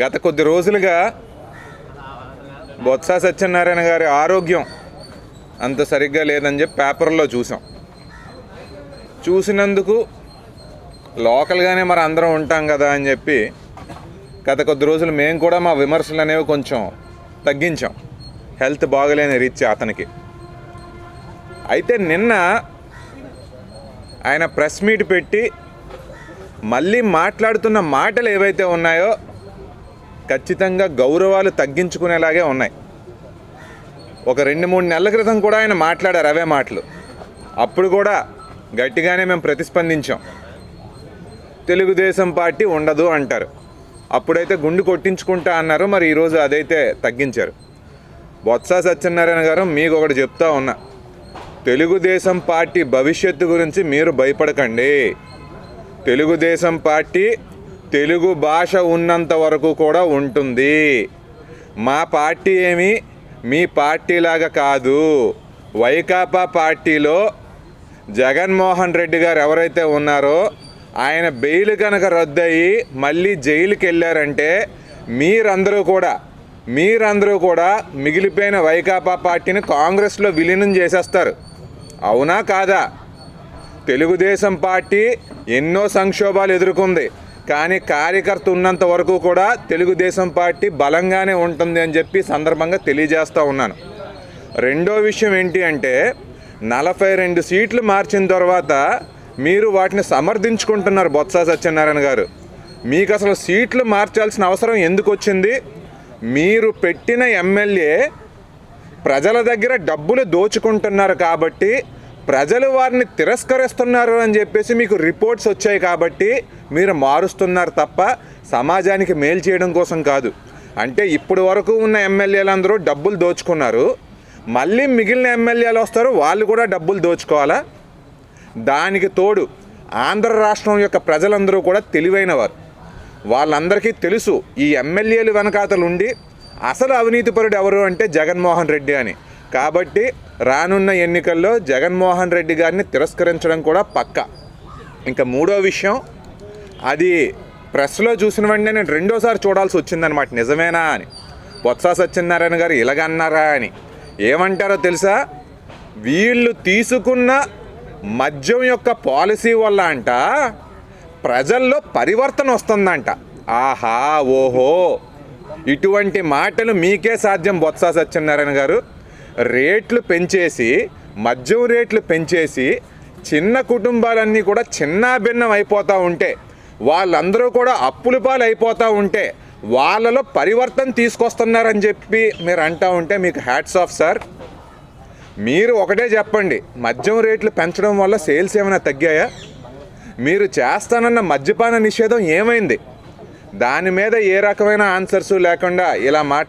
గత కొద్ది రోజులుగా బొత్స సత్యనారాయణ గారి ఆరోగ్యం అంత సరిగ్గా లేదని చెప్పి పేపర్లో చూసాం. చూసినందుకు లోకల్గానే మరి అందరం ఉంటాం కదా అని చెప్పి గత కొద్ది రోజులు మేము కూడా మా విమర్శలు అనేవి కొంచెం తగ్గించాం. హెల్త్ బాగలేని రీత్యా అతనికి. అయితే నిన్న ఆయన ప్రెస్ మీట్ పెట్టి మళ్ళీ మాట్లాడుతున్న మాటలు ఏవైతే ఉన్నాయో ఖచ్చితంగా గౌరవాలు తగ్గించుకునేలాగే ఉన్నాయి. ఒక రెండు మూడు నెలల క్రితం కూడా ఆయన మాట్లాడారు అవే మాటలు. అప్పుడు కూడా గట్టిగానే మేము ప్రతిస్పందించాం. తెలుగుదేశం పార్టీ ఉండదు అంటారు. అప్పుడైతే గుండు కొట్టించుకుంటా అన్నారు మరి ఈరోజు అదైతే తగ్గించారు. బొత్స సత్యనారాయణ గారు మీకు ఒకటి చెప్తా ఉన్నా. తెలుగుదేశం పార్టీ భవిష్యత్తు గురించి మీరు భయపడకండి. తెలుగుదేశం పార్టీ తెలుగు భాష ఉన్నంత వరకు కూడా ఉంటుంది. మా పార్టీ ఏమి? మీ పార్టీలాగా కాదు. వైకాపా పార్టీలో జగన్మోహన్ రెడ్డి గారు ఎవరైతే ఉన్నారో ఆయన బెయిల్ కనుక రద్దయి మళ్ళీ జైలుకి వెళ్ళారంటే మీరందరూ కూడా మీరందరూ కూడా మిగిలిపోయిన వైకాపా పార్టీని కాంగ్రెస్లో విలీనం చేసేస్తారు. అవునా కాదా? తెలుగుదేశం పార్టీ ఎన్నో సంక్షోభాలు ఎదుర్కొంది. కానీ కార్యకర్త ఉన్నంత వరకు కూడా తెలుగుదేశం పార్టీ బలంగానే ఉంటుంది అని చెప్పి సందర్భంగా తెలియజేస్తూ ఉన్నాను. రెండో విషయం ఏంటి అంటే నలభై రెండు సీట్లు మార్చిన తర్వాత మీరు వాటిని సమర్థించుకుంటున్నారు బొత్స సత్యనారాయణ గారు. మీకు అసలు సీట్లు మార్చాల్సిన అవసరం ఎందుకు వచ్చింది? మీరు పెట్టిన ఎమ్మెల్యే ప్రజల దగ్గర డబ్బులు దోచుకుంటున్నారు కాబట్టి ప్రజలు వారిని తిరస్కరిస్తున్నారు అని చెప్పేసి మీకు రిపోర్ట్స్ వచ్చాయి కాబట్టి మీరు మారుస్తున్నారు తప్ప సమాజానికి మేలు చేయడం కోసం కాదు. అంటే ఇప్పటి వరకు ఉన్న ఎమ్మెల్యేలందరూ డబ్బులు దోచుకున్నారు. మళ్ళీ మిగిలిన ఎమ్మెల్యేలు వస్తారు వాళ్ళు కూడా డబ్బులు దోచుకోవాలా? దానికి తోడు ఆంధ్ర రాష్ట్రం యొక్క ప్రజలందరూ కూడా తెలివైన వారు వాళ్ళందరికీ తెలుసు ఈ ఎమ్మెల్యేలు వెనకాతలుండి అసలు అవినీతిపరుడు ఎవరు అంటే జగన్మోహన్ రెడ్డి అని. కాబట్టి రానున్న ఎన్నికల్లో జగన్మోహన్ రెడ్డి గారిని తిరస్కరించడం కూడా పక్క. ఇంకా మూడో విషయం అది ప్రెస్లో చూసిన వెంటనే నేను రెండోసారి చూడాల్సి వచ్చిందనమాట నిజమేనా అని. బొత్స సత్యనారాయణ గారు ఇలాగన్నారా అని. ఏమంటారో తెలుసా? వీళ్ళు తీసుకున్న మద్యం యొక్క పాలసీ వల్ల అంట ప్రజల్లో పరివర్తన వస్తుందంట. ఆహా ఓహో. ఇటువంటి మాటలు మీకే సాధ్యం బొత్స సత్యనారాయణ గారు. రేట్లు పెంచేసి మద్యం రేట్లు పెంచేసి చిన్న కుటుంబాలన్నీ కూడా చిన్న భిన్నం అయిపోతూ ఉంటే వాళ్ళందరూ కూడా అప్పుల పాలు అయిపోతూ ఉంటే వాళ్ళలో పరివర్తన తీసుకొస్తున్నారని చెప్పి మీరు అంటూ ఉంటే మీకు హ్యాట్స్ ఆఫ్ సార్. మీరు ఒకటే చెప్పండి మద్యం రేట్లు పెంచడం వల్ల సేల్స్ ఏమైనా తగ్గాయా? మీరు చేస్తానన్న మద్యపాన నిషేధం ఏమైంది? దాని మీద ఏ రకమైన ఆన్సర్స్ లేకుండా ఇలా మాట